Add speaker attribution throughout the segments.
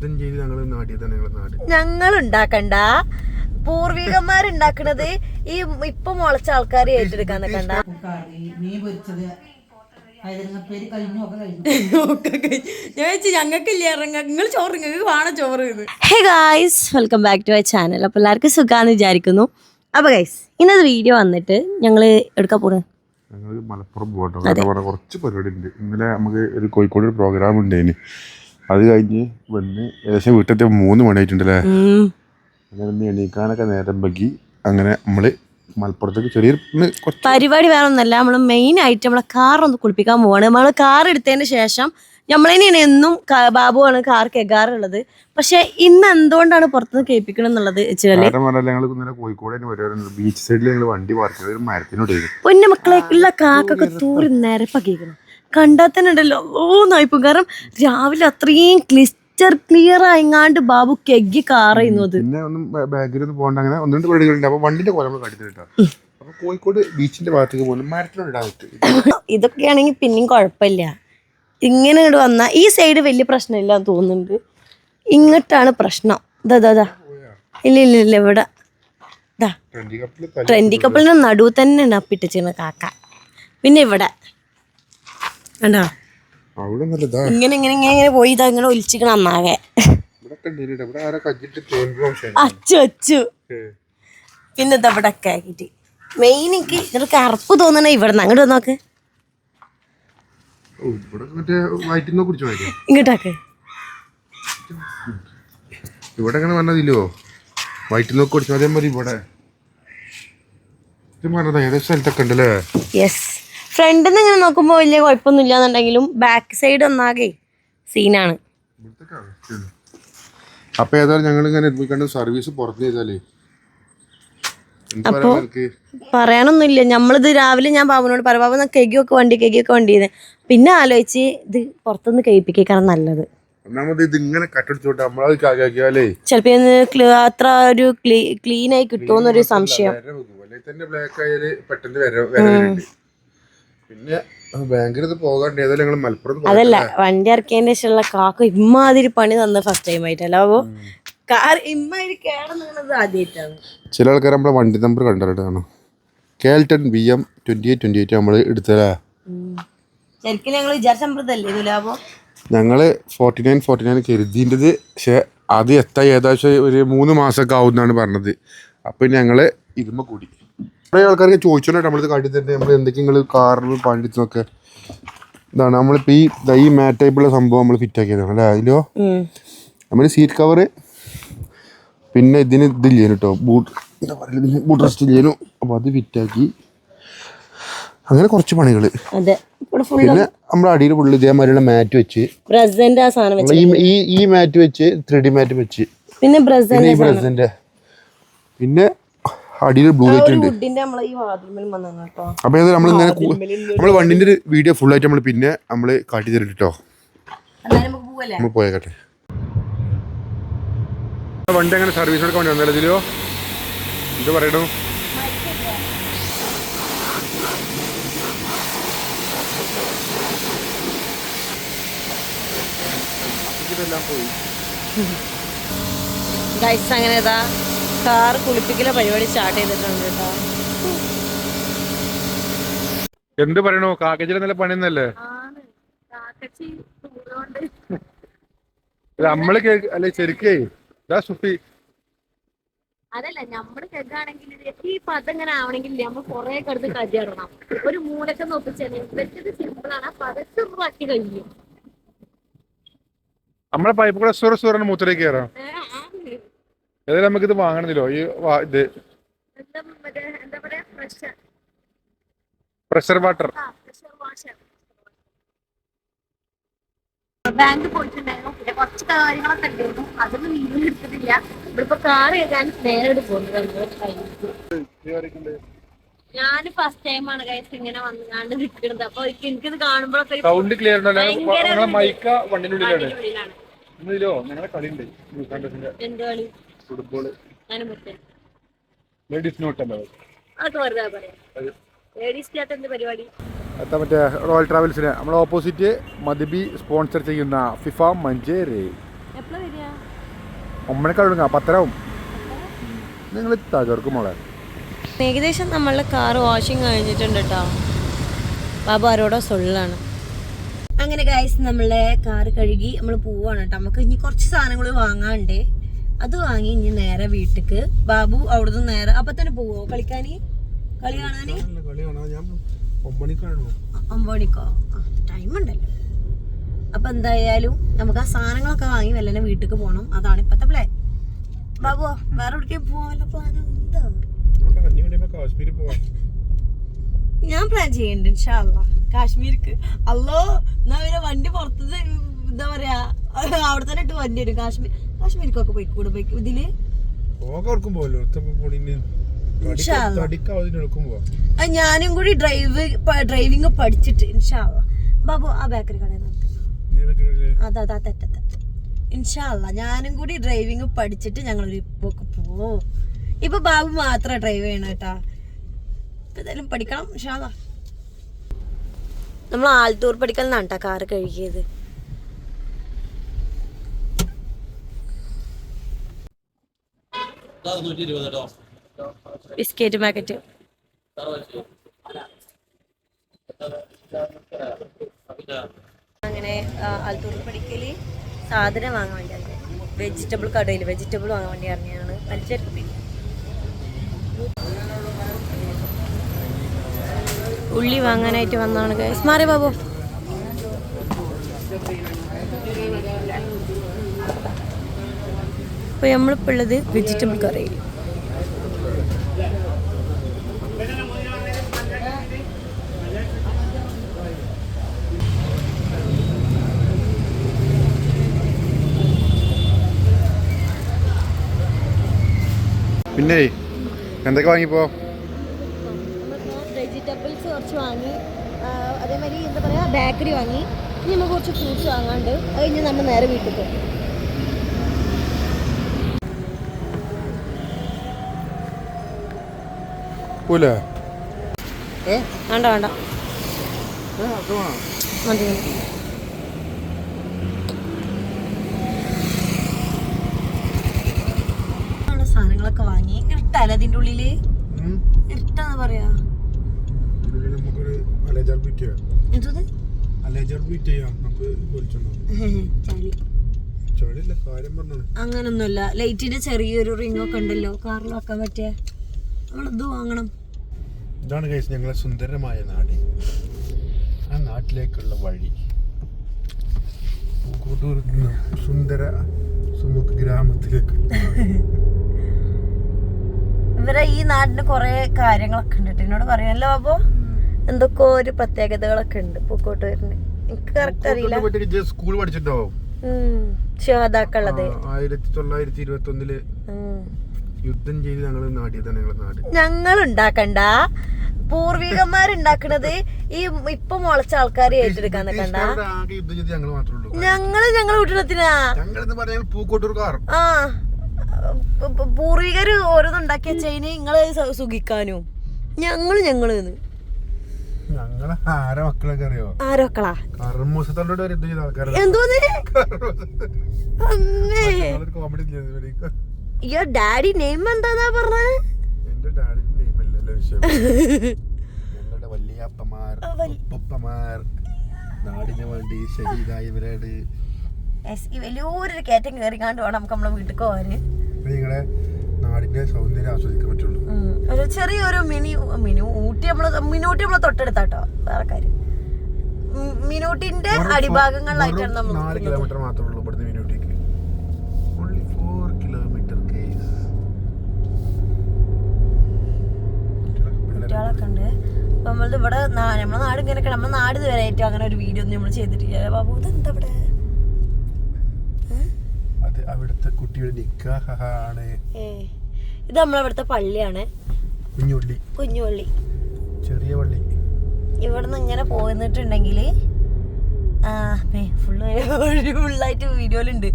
Speaker 1: യുദ്ധം ചെയ്ത് ഞങ്ങൾ തന്നെ ഞങ്ങളെ നാട്.
Speaker 2: ഞങ്ങൾ ഉണ്ടാക്കണ്ട. പൂർവികന്മാരുണ്ടാക്കണത് ഈ ഇപ്പൊ മുളച്ച ആൾക്കാർ ഏറ്റെടുക്കാൻ
Speaker 3: കറി മീൻ പൊരിച്ചത്.
Speaker 2: Hey guys welcome back to my channel അപ്പോൾ എല്ലാവർക്കും സുഖാന്ന് വിചാരിക്കുന്നു. അപ്പോൾ ഗൈസ് ഇന്നത്തെ വീഡിയോ വന്നിട്ട് ഞങ്ങൾ എടുക്കാൻ പോണത്
Speaker 1: ഞങ്ങൾ മലപ്പുറം പോകട്ടോ. കുറച്ച് പരിപാടി ഉണ്ട് ഇന്നലെ നമുക്ക് ഒരു കോഴിക്കോട് ഒരു പ്രോഗ്രാം ഉണ്ടായിന് അത് കഴിഞ്ഞ് വന്ന് ഏകദേശം വീട്ടിലത്തെ മൂന്ന് മണിയായിട്ടുണ്ടല്ലേ? അങ്ങനെ എണീക്കാനൊക്കെ നേരം വൈകി. അങ്ങനെ നമ്മൾ മലപ്പുറത്തേക്ക് ചെറിയ
Speaker 2: പരിപാടി വേറെ ഒന്നല്ല നമ്മൾ മെയിൻ ആയിട്ട് നമ്മളെ കാർ ഒന്ന് കുളിപ്പിക്കാൻ പോവാണ്. നമ്മൾ കാർ എടുത്തതിന് ശേഷം നമ്മളതിനാണ് എന്നും ബാബുവാണ് കാർ കേൾക്കാറുള്ളത് പക്ഷെ ഇന്ന് എന്തുകൊണ്ടാണ് പുറത്തുനിന്ന് കേൾപ്പിക്കണം എന്നുള്ളത്
Speaker 1: ബീച്ച് സൈഡിൽ വണ്ടി പാർക്ക് ചെയ്ത് ഒരു മരത്തിനോട്
Speaker 2: പൊന്നെ മക്കളെ ഉള്ള കാക്കൊക്കെ തൂറി നിരപ്പാക്കിക്കണം കണ്ടാൽ തന്നെ ഉണ്ടല്ലോ ഓ നായിപ്പും കാരണം രാവിലെ അത്രയും ക്ലിസ്റ്റർ ക്ലിയർ ആയിങ്ങാണ്ട് ബാബു കെഗി കാർ അത്.
Speaker 1: പിന്നെ ഒന്നും ബാഗിലൊന്നും പോകണ്ട അങ്ങനെ ഒന്ന് രണ്ട് പരിപാടികളുണ്ട് അപ്പൊ വണ്ടിന്റെ കോലം കടിച്ചിട്ടാ അപ്പൊ കോഴിക്കോട് ബീച്ചിന്റെ ഭാഗത്തേക്ക് പോലും മരത്തിനോട് ഇതൊക്കെ
Speaker 2: ആണെങ്കിൽ പിന്നെയും കുഴപ്പമില്ല. ഇങ്ങനെ ഇങ്ങോട്ട് വന്നാൽ ഈ സൈഡ് വലിയ പ്രശ്നമില്ല എന്ന് തോന്നുന്നുണ്ട്. ഇങ്ങോട്ടാണ് പ്രശ്നം. ഇതാ ഇതാ ഇല്ല ഇല്ല ഇല്ല ഇവിടെ.
Speaker 1: ട്രെൻഡി
Speaker 2: കപ്പിളിന്റെ നടുവ് തന്നെയാണ് അപ്പിട്ടിച്ചിരുന്ന കാക്ക. പിന്നെ ഇവിടെ. കണ്ടോ?
Speaker 1: അവിടെ
Speaker 2: ഇങ്ങനെ ഇങ്ങനെ ഇങ്ങനെ ഇങ്ങനെ പോയി ഇതാ ഇങ്ങനെ ഒലിച്ചിക്കണം അന്നാകെ അച്ചു അച്ചു. പിന്നെ ഇതാ ഇവിടെ ഒക്കെ ആക്കിട്ട് മെയിൻ എനിക്ക് ഇതൊരു കറുപ്പ് തോന്നണേ ഇവിടെ നിന്ന് അങ്ങോട്ട് നോക്ക് ഇങ്ങോട്ടാക്ക്.
Speaker 1: ഇവിടെ അങ്ങനെ അതേമാതിരി ഇവിടെ. ഇത് പറഞ്ഞതാ ഏകദേശം സ്ഥലത്തൊക്കെ ഉണ്ടല്ലേ?
Speaker 2: യെസ് ഫ്രണ്ടിൽ നിന്ന് ഇങ്ങനെ നോക്കുമ്പോൾ വലിയ കുഴപ്പമൊന്നും ഇല്ലാന്നുണ്ടെങ്കിലും ബാക്ക് സൈഡ് ഒന്നാകെ സീനാണ്.
Speaker 1: അപ്പൊ ഏതായാലും ഞങ്ങൾ ഇങ്ങനെ കണ്ട് സർവീസ് പുറത്ത് ചെയ്താലേ അപ്പൊ പറയാൻ നിനക്ക്?
Speaker 2: പറയാനൊന്നുമില്ല. നമ്മളിത് രാവിലെ ഞാൻ ബാബുനോട് പറയാം ബാബു കെഗിയൊക്കെ വണ്ടി കെഗിയൊക്കെ വണ്ടി പിന്നെ ആലോചിച്ച് ഇത് പുറത്തുനിന്ന് കഴിപ്പിക്കാണ് നല്ലത്.
Speaker 1: ഒന്നാമത് ഇത് ഇങ്ങനെ കട്ടടിച്ചോട്ടെ നമ്മളത് കാക്കിയാലേ
Speaker 2: ചിലപ്പോ അത്ര ഒരു ക്ലീൻ ആയി കിട്ടുമെന്നൊരു സംശയം.
Speaker 1: തന്നെ ബ്ലാക്ക് ആയാൽ പെട്ടെന്ന് വര വരവുണ്ട് പിന്നെ ബാങ്കിൽ പോകാണ്ട് ഏതായാലും ഞങ്ങൾ മലപ്പുറം.
Speaker 2: അതല്ല വണ്ടി ഇറക്കിയതിന് ശേഷമുള്ള കാക്ക ഇമ്മാതിരി പണി തന്ന ഫസ്റ്റ് ടൈം ആയിട്ടല്ല? അപ്പോ കാർ ഇമ്മാതിരി കേടുന്നത് ആദ്യമായിട്ടാണ്.
Speaker 1: ചില ആൾക്കാർ നമ്മളെ വണ്ടി നമ്പർ കണ്ടിട്ടാണ് കേൾട്ടൺ B M twenty eight twenty eight നമ്മൾ എടുത്തല്ലേ
Speaker 2: ശരിക്കും ഞങ്ങൾ വിചാരിച്ചല്ലേ ഇതിലാവോ
Speaker 1: ഞങ്ങൾ ഫോർട്ടി നയൻ ഫോർട്ടി നയൻ കരുതിന്റെത് പക്ഷെ അത് എത്താൻ ഏകദേശം ഒരു മൂന്ന് മാസമൊക്കെ ആവുമെന്നാണ് പറഞ്ഞത്. അപ്പം ഞങ്ങൾ ഇരുമ്പ കൂടി. കുറേ ആൾക്കാർക്ക് ചോദിച്ചോണ്ട് നമ്മളിത് കാട്ടി തന്നെ നമ്മൾ എന്തൊക്കെയെങ്കിലും കാറിൽ പണ്ടിച്ചൊക്കെ ഇതാണ്. നമ്മളിപ്പോൾ ഈ ദാ ഈ മാറ്റ് ടൈപ്പുള്ള സംഭവം നമ്മൾ ഫിറ്റ് ആക്കിയതാണ് അല്ലേ? അതിലോ? നമ്മൾ സീറ്റ് കവറ് പിന്നെ ഇതിന് ഇതില്ലേ കേട്ടോ ബൂട്ട് എന്താ പറയുക ഇതിന്? ബൂട്ട് റെസ്റ്റ് ഇല്ലേനു. അപ്പോൾ അത് ഫിറ്റ് ആക്കി. അങ്ങനെ കുറച്ച് പണികൾ പിന്നെ നമ്മുടെ അടിയിൽ ഫുള്ള് ഇതേമാതിരിയുള്ള മാറ്റ് വെച്ച്. ഈ ഈ മാറ്റ് വെച്ച് ത്രീ ഡി മാറ്റ് വെച്ച്.
Speaker 2: പിന്നെ
Speaker 1: പിന്നെ അടിയിൽ ബ്ലൂ ലൈറ്റ് ഉണ്ട്. അപ്പൊ നമ്മൾ ഇങ്ങനെ നമ്മൾ വണ്ടിന്റെ ഒരു വീഡിയോ ഫുൾ ആയിട്ട് നമ്മൾ പിന്നെ നമ്മൾ കാട്ടി തരും കേട്ടോ നമ്മൾ പോയേക്കട്ടെ. വണ്ടി അങ്ങനെ സർവീസ് എടുക്കാൻ വേണ്ടി വന്നല്ലോ ഇതിലോ? എന്ത് പറയണു? ഇതെല്ലാം പോയി
Speaker 2: അങ്ങനെ കാർ കുളിപ്പിക്കല പരിപാടി സ്റ്റാർട്ട് ചെയ്തിട്ടുണ്ട് കേട്ടോ.
Speaker 1: എന്ത് പറയണോ? കാക്കച്ചിയുടെ നല്ല പണിയൊന്നല്ലേ? ഇത് നമ്മൾ കേക്ക് അല്ലെ ശരിക്കേ ഇതാ സുഫി.
Speaker 4: അതല്ല നമ്മൾ കേക്കാണെങ്കിൽ ഈ പദം ഇങ്ങനെ ആവണമെങ്കിൽ നമ്മൾ കുറെ കടുത്ത് കഴിയണം ഒരു മൂലൊക്കെ നോക്കിച്ചാൽ ഇവർക്ക് സിമ്പിൾ ആണ്. ആ പദത്ത് ബാക്കി കഴിയും
Speaker 1: നമ്മളെ പൈപ്പ് കൂടെ സുറ സുറന്ന് മൂത്രയ്ക്ക് കയറാം. ഏതായാലും നമുക്കിത് വാങ്ങണമെന്നില്ലോ ഈ ഇത്
Speaker 4: പ്രഷർ
Speaker 1: വാട്ടർ
Speaker 4: ബാങ്ക് പോയിട്ടുണ്ടായിരുന്നു. പിന്നെ കുറച്ച് കാര്യങ്ങളൊക്കെ ഉണ്ടായിരുന്നു. അതൊന്നും നീങ്ങി എടുത്തിട്ടില്ല. ഇവിടെ ഇപ്പൊ കാർ കയറാൻ നേരെ പോകുന്നത് ഞാൻ ഫസ്റ്റ് ടൈമാണ് കൈസ് ഇങ്ങനെ വന്നുകാണ്ട് നിൽക്കുന്നത് അപ്പൊ എനിക്ക് എനിക്കിത് കാണുമ്പോഴൊക്കെ
Speaker 1: സൗണ്ട് ക്ലിയർ മൈക്ക വണ്ടിനുള്ളിലാണ്
Speaker 4: എന്ത് കളി? മുത്തേ
Speaker 1: ലേഡീസ്
Speaker 4: നോട്ട് അല്ലേ
Speaker 1: എത്താ മറ്റേ റോയൽ ട്രാവൽസിന് നമ്മളെ ഓപ്പോസിറ്റ് മദ്ബി സ്പോൺസർ ചെയ്യുന്ന ഫിഫ മഞ്ചേരി. ഒമ്പണിക്കാൾ തുടങ്ങാം പത്തരാവും നിങ്ങൾ തകർക്കും മോളെ.
Speaker 2: ഏകദേശം നമ്മളുടെ കാർ വാഷിംഗ് കഴിഞ്ഞിട്ടുണ്ട് കേട്ടോ ബാബു ആരോടോ സൊള്ളാണ് അങ്ങനെ ഗൈസ് നമ്മളെ കാർ കഴുകി നമ്മൾ പോവാണ് കേട്ടോ നമുക്ക് ഇനി കുറച്ച് സാധനങ്ങൾ വാങ്ങാണ്ട് അത് വാങ്ങി ഇനി നേരെ വീട്ടിക്ക്. ബാബു അവിടുന്ന് നേരെ അപ്പൊ തന്നെ പോവോ? കളിക്കാന്? കളി കാണാന്? ടൈം ഉണ്ടല്ലോ. അപ്പൊ എന്തായാലും നമുക്ക് ആ സാധനങ്ങളൊക്കെ വാങ്ങി വല്ലനെ വീട്ടിക്ക് പോകണം അതാണ് ഇപ്പത്തെ പ്ലേ ബാബു വേറെ എവിടേക്കും പോവാല്ലോ ഞാൻ പ്ലാൻ ചെയ്യുന്നുണ്ട് ഇൻഷാല്ല കാശ്മീർക്ക് അല്ലോ എന്നാ പിന്നെ വണ്ടി പുറത്തത് എന്താ പറയാ? അവിടെ തന്നെ ഇട്ട് വണ്ടി വരും. കാശ്മീർ കാശ്മീർക്കൊക്കെ പോയിക്കൂടെ പോയി ഇതിൽ? ഞാനും കൂടി ഡ്രൈവ് ഡ്രൈവിംഗ് പഠിച്ചിട്ട് ഇൻഷാല്ല ബാബു ആ ബേക്കറി കടയിൽ അതാ അതാ തെറ്റത്തെ ഇൻഷാല്ല ഞാനും കൂടി ഡ്രൈവിംഗ് പഠിച്ചിട്ട് ഞങ്ങൾ ഒരു പോക്ക് പോവും. ഇപ്പൊ ബാബു മാത്രം ഡ്രൈവ് ചെയ്യണം കേട്ടാ. ഇപ്പൊ എന്തായാലും പഠിക്കണം ഇൻഷാല്ല നമ്മൾ ആലത്തൂർ പഠിക്കൽ നിന്നാണ് കാറ് കഴുകിയത്. ബിസ്ക്കറ്റ് പാക്കറ്റ് അങ്ങനെ ആലത്തൂർ പഠിക്കൽ സാധനം വാങ്ങാൻ വേണ്ടിയാണ് വെജിറ്റബിൾ കടയിൽ വെജിറ്റബിൾ വാങ്ങാൻ വേണ്ടി ഇറങ്ങിയാണ് പലചരക്ക് പീടിക. ഉള്ളി വാങ്ങാനായിട്ട് വന്നതാണ് ഗൈസ് മാറി ബാബു. അപ്പോൾ നമ്മളിപ്പോൾ ഉള്ളത് വെജിറ്റബിൾ കറിയിൽ.
Speaker 1: പിന്നെ എന്തൊക്കെ വാങ്ങിപ്പോ?
Speaker 2: വെജിറ്റബിൾസ് കുറച്ച് വാങ്ങി അതേമാതിരി എന്താ പറയുക ബേക്കറി വാങ്ങി. ഇനി നമുക്ക് കുറച്ച് ഫ്രൂട്ട്സ് വാങ്ങാണ്ട് അത് കഴിഞ്ഞ് നമ്മൾ നേരെ വീട്ടിൽ പോകും
Speaker 1: പോലെ
Speaker 2: വേണ്ട വേണ്ട. മതി സാധനങ്ങളൊക്കെ വാങ്ങി. ഇരുട്ടല്ല അതിന്റെ ഉള്ളിൽ? ഇട്ടാന്ന് പറയാ. അങ്ങനൊന്നുമല്ല. ലൈറ്റിന്റെ ചെറിയൊരു റിംഗ് ഒക്കെ ഉണ്ടല്ലോ. കാറിൽ വെക്കാൻ പറ്റിയ. നമ്മളത് വാങ്ങണം?
Speaker 1: ഇതാണ് കേസ് ഞങ്ങളെ സുന്ദരമായ നാട്. ആ നാട്ടിലേക്കുള്ള വഴി. പൂക്കോട്ടൂർ നിന്ന് സുന്ദര സുമുഖ ഗ്രാമത്തിലേക്ക്.
Speaker 2: ഇവരെ ഈ നാടിന് കുറെ കാര്യങ്ങളൊക്കെ ഉണ്ട്. എന്നോട് പറയുമല്ലോ അപ്പോ എന്തൊക്കെ ഒരു പ്രത്യേകതകളൊക്കെ ഉണ്ട് പൂക്കോട്ടൂരിന്. എനിക്ക് കറക്റ്റ് അറിയില്ല.
Speaker 1: സ്കൂൾ പഠിച്ചിട്ടോ
Speaker 2: ഉം. ശിവദാക്കുള്ളത്
Speaker 1: ആയിരത്തി തൊള്ളായിരത്തി ഇരുപത്തി ഒന്നിൽ യുദ്ധം ചെയ്ത് ഞങ്ങൾ നാടിയതാണ് ഞങ്ങളുടെ നാട്.
Speaker 2: ഞങ്ങൾ ഉണ്ടാക്കണ്ട പൂർവികന്മാരുണ്ടാക്കണത് ഈ ഇപ്പൊ മുളച്ച ആൾക്കാർ ഏറ്റെടുക്കാൻ നിൽക്കണ്ട.
Speaker 1: ഞങ്ങൾ
Speaker 2: ഞങ്ങളെ വീട്ടിലെത്തിനാ? ആ. പൂർവികര് ഓരോന്നുണ്ടാക്കിയ വെച്ചതിന് നിങ്ങൾ സുഖിക്കാനും? ഞങ്ങൾ ഞങ്ങൾ
Speaker 1: ഞങ്ങളെ ആരെ മക്കളൊക്കെ അറിയോ?
Speaker 2: ആരോക്കളാ
Speaker 1: കർമ്മൂസത്തോടെ യുദ്ധം ചെയ്ത ആൾക്കാരാണ്
Speaker 2: എന്തോന്ന്? അമ്മേ
Speaker 1: കോമഡി
Speaker 2: അയ്യോ ഡാഡി നെയിം എന്താന്നാ പറഞ്ഞ?
Speaker 1: എന്റെ നെയ്മല്ലല്ലോ വിഷയം ഞങ്ങളുടെ വല്യപ്പമാർ ഉപ്പമാർ നാടിന് വേണ്ടി ഷഹീദായവരാണ്
Speaker 2: വലിയൊരു കയറ്റം കയറിക്കാണ്ട് വേണം നമുക്ക് നമ്മളെ വീട്ടിൽ പോവാന്
Speaker 1: നിങ്ങളെ നാടിന്റെ സൗന്ദര്യം ആസ്വദിക്കാൻ പറ്റുള്ളൂ.
Speaker 2: ഒരു ചെറിയൊരു മിനി മിനി ഊട്ടി നമ്മൾ മിനൂട്ടി നമ്മളെ തൊട്ടടുത്താട്ടോ വേറെ കാര്യം. മിനൂട്ടിന്റെ അടിഭാഗങ്ങളിലായിട്ടാണ് നമ്മൾ
Speaker 1: നാല് കിലോമീറ്റർ മാത്രമേ ഉള്ളൂ ഇവിടുന്ന് മിനിറ്റിക്ക് ഓൺലി ഫോർ കിലോമീറ്റർ കേസ്
Speaker 2: കുട്ടികളൊക്കെ ഉണ്ട്. അപ്പൊ നമ്മളത് ഇവിടെ നമ്മളെ നാട് ഇങ്ങനെയൊക്കെ നമ്മളെ നാട് ഇതുവരെ ഏറ്റവും അങ്ങനെ ഒരു വീഡിയോ ഒന്നും നമ്മൾ ചെയ്തിട്ടില്ല. ബാബു? ഇതെന്താ ഇവിടെ?
Speaker 1: അത് അവിടുത്തെ കുട്ടിയുടെ നിക്കാഹാണ്.
Speaker 2: ഇത് നമ്മളവിടുത്തെ പള്ളിയാണ്.
Speaker 1: കുഞ്ഞുള്ളി.
Speaker 2: കുഞ്ഞുപള്ളി
Speaker 1: ചെറിയ പള്ളി.
Speaker 2: ഇവിടുന്ന് ഇങ്ങനെ പോന്നിട്ടുണ്ടെങ്കിൽ ഫുള്ള് ഫുള്ളായിട്ട് വീഡിയോയിലുണ്ട്.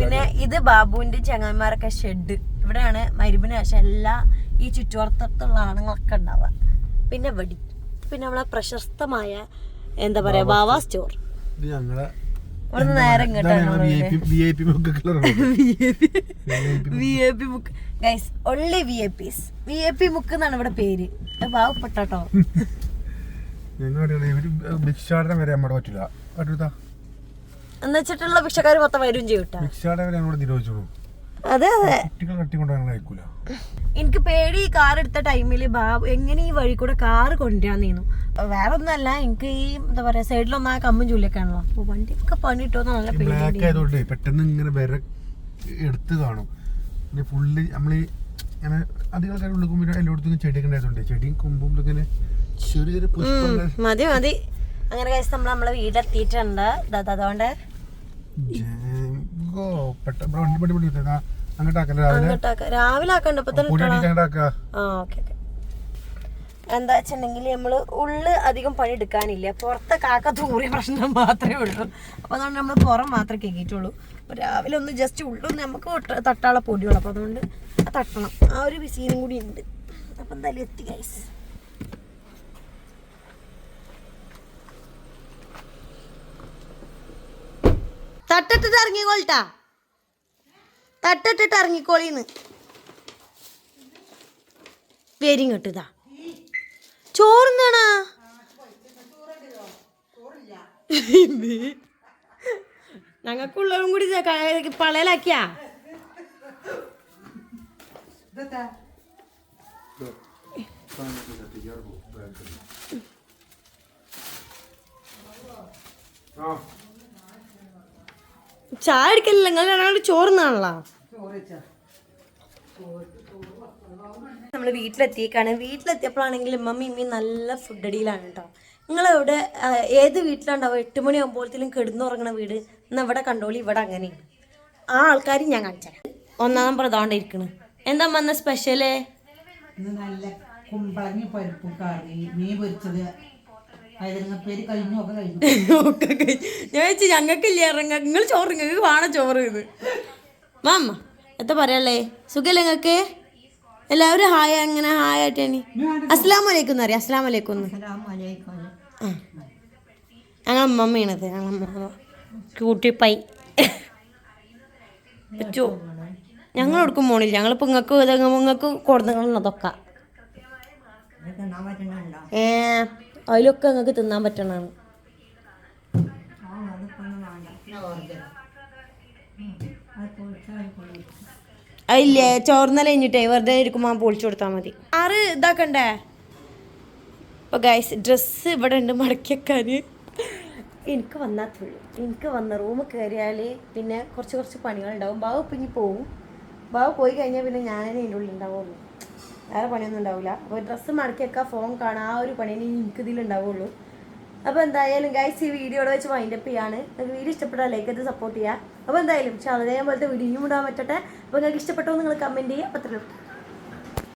Speaker 2: പിന്നെ ഇത് ബാബുവിന്റെ ചങ്ങന്മാരൊക്കെ ഷെഡ്. ഇവിടെയാണ് മരുബിന് ശേഷം എല്ലാ ഈ ചുറ്റുവട്ടത്തുള്ള ആണുങ്ങളൊക്കെ ഉണ്ടാവുക. പിന്നെ വെടി പിന്നെ നമ്മളെ പ്രശസ്തമായ എന്താ പറയാ ബാവ സ്റ്റോർ.
Speaker 1: ഇത് ഞങ്ങളെ
Speaker 2: ഇവിടുന്ന് നേരം ഗൈസ് ഒള്ളി വി പിസ് വി പി എന്നാണ് ഇവിടെ പേര്. പാവപ്പെട്ടോ
Speaker 1: ഭിക്ഷാടനം വരെ നമ്മുടെ പറ്റില്ല. പറ്റൂത്താ
Speaker 2: എന്ന് വെച്ചിട്ടുള്ള ഭിക്ഷക്കാർ മൊത്തം വരും ചെയ്യൂട്ടാ
Speaker 1: ഭിക്ഷാടനം വരെ നിരോധിച്ചോളൂ
Speaker 2: അതെ അതെ എനിക്ക് പേടി ഈ കാർ എടുത്ത ടൈമിൽ ബാബു എങ്ങനെ ഈ വഴി കൂടെ കാർ കൊണ്ടുവരാന്നീന്നു വേറെ ഒന്നല്ല എനിക്ക് ഈ എന്താ പറയാ സൈഡിലൊന്നും ആ കമ്മും ചൂലൊക്കെ ആണല്ലോ അപ്പൊ വണ്ടിയൊക്കെ പണിട്ടോ നല്ല പേടി
Speaker 1: പെട്ടെന്ന് ഇങ്ങനെ വര എടുത്ത് കാണും പിന്നെ ഫുള്ള് നമ്മൾ ഇങ്ങനെ അധികം ആൾക്കാർ ഉള്ളിൽ കുമ്പിനും എല്ലായിടത്തും ചെടിയൊക്കെ ഉണ്ടായതുകൊണ്ട് ചെടിയും കൊമ്പും ഇങ്ങനെ ചെറിയ ചെറിയ പുഷ്പങ്ങൾ
Speaker 2: മതി മതി അങ്ങനെ കഴിച്ച് നമ്മൾ നമ്മളെ വീടെത്തിയിട്ടുണ്ട് അതുകൊണ്ട്
Speaker 1: രാവിലെ?
Speaker 2: എന്താ വെച്ചിട്ടുണ്ടെങ്കിൽ നമ്മൾ ഉള്ള് അധികം പണി എടുക്കാനില്ല. പുറത്തെ കാക്ക തൂറിയ പ്രശ്നം മാത്രമേ ഉള്ളൂ. അപ്പൊ അതുകൊണ്ട് നമ്മൾ പുറം മാത്രമേ കേക്കിയിട്ടുള്ളൂ രാവിലെ ഒന്ന് ജസ്റ്റ് ഉള്ളു നമുക്ക് തട്ടാളെ പൊടിയുള്ളൂ അപ്പൊ അതുകൊണ്ട് തട്ടണം. ആ ഒരു സീനും കൂടി ഉണ്ട്. അപ്പൊ എന്തായാലും എത്തി ഗൈസ് തട്ടിട്ടിട്ട് ഇറങ്ങിക്കോളിട്ടാ. തട്ടിട്ടിട്ട് ഇറങ്ങിക്കോളിന്ന്. പേരും കെട്ടുതാ ചോറുന്നാണാ ഞങ്ങൾക്കുള്ളതും കൂടി പളയലാക്കിയാ
Speaker 3: ഇതെത്താ
Speaker 2: ചായ അടിക്കലില്ല. നിങ്ങൾ രണ്ടാമത് ചോറുന്നാണല്ലോ. നമ്മൾ വീട്ടിലെത്തിയേക്കാണ്. വീട്ടിലെത്തിയപ്പോഴാണെങ്കിൽ മമ്മി ഇമ്മി നല്ല ഫുഡ് അടിയിലാണ് കേട്ടോ നിങ്ങളെവിടെ എവിടെ ഏത് വീട്ടിലുണ്ടാവും? എട്ട് മണി ആകുമ്പോഴത്തേലും കിടന്നുറങ്ങണ വീട്. എന്നാ ഇവിടെ കണ്ടോളി ഇവിടെ അങ്ങനെയാണ്. ആ ആൾക്കാർ ഞാൻ കാണിച്ചാൽ ഒന്നാം നമ്പർ ഇതാണ്ടിരിക്കണ് എന്താ വന്ന
Speaker 3: സ്പെഷ്യൽ നല്ല കുമ്പളങ്ങി പരിപ്പും കറി മീൻ പൊരിച്ചത് ഒക്കെ കഴിഞ്ഞു.
Speaker 2: ഞാൻ വെച്ച് ഞങ്ങൾക്കില്ല ഇറങ്ങ? നിങ്ങൾ ചോറ് നിങ്ങൾക്ക് വേണം ചോറ് ഇത്. മാമ്മ എത്ര പറയല്ലേ സുഖല്ലേ നിങ്ങൾക്ക്? എല്ലാവരും ഹായ് അങ്ങനെ ഹായ് ആയിട്ടാണ് അസ്ലാം വലൈക്കും എന്ന് അറിയാം അസ്ലാം വലൈക്കും ഞങ്ങൾ അമ്മമ്മയാണത്. ഞങ്ങൾ ക്യൂട്ടിപ്പൈ ചോ ഞങ്ങൾ എടുക്കും പോണില്ല ഞങ്ങളിപ്പോൾ നിങ്ങൾക്ക് നിങ്ങൾക്ക് കൊടുക്കുന്നതൊക്കെ ഏ. അതിലൊക്കെ നിങ്ങൾക്ക് തിന്നാൻ പറ്റണതാണ്. അതില്ലേ ചോർന്നല കഴിഞ്ഞിട്ടേ വെറുതെ ഇരിക്കുമ്പോൾ പൊളിച്ചു കൊടുത്താൽ മതി. ആറ് ഇതാക്കണ്ടേ? അപ്പോൾ ഗൈസ് ഡ്രസ്സ് ഇവിടെ ഉണ്ട് മടക്കിയേക്കാൻ എനിക്ക് വന്നാത്തുള്ളൂ എനിക്ക് വന്ന റൂം കയറിയാൽ പിന്നെ കുറച്ച് കുറച്ച് പണികളുണ്ടാവും. ബാബു ഇപ്പം ഇനി പോവും. ബാബു പോയി കഴിഞ്ഞാൽ പിന്നെ ഞാനേ അതിന്റെ ഉള്ളിൽ ഉണ്ടാവുള്ളൂ. വേറെ പണിയൊന്നും ഉണ്ടാവില്ല അപ്പോൾ ഡ്രസ്സ് മടക്കി മടക്കിയൊക്കെ ഫോൺ കാണാൻ ആ ഒരു പണിയെ എനിക്ക് ഇതിലുണ്ടാവുള്ളൂ അപ്പോൾ എന്തായാലും ഗൈസ് ഈ വീഡിയോടെ വെച്ച് വൈൻഡ് അപ്പ് ചെയ്യാണ്. നിങ്ങൾക്ക് വീഡിയോ ഇഷ്ടപ്പെട്ടാൽ ലൈക്ക് ചെയ്ത് സപ്പോർട്ട് ചെയ്യുക അപ്പോൾ എന്തായാലും പക്ഷേ അതേപോലത്തെ വീഡിയോയും ഇടാൻ പറ്റട്ടെ. അപ്പോൾ നിങ്ങൾക്ക് ഇഷ്ടപ്പെട്ടോ നിങ്ങൾ കമന്റ് ചെയ്യുക. അപ്പോൾ അത്രയും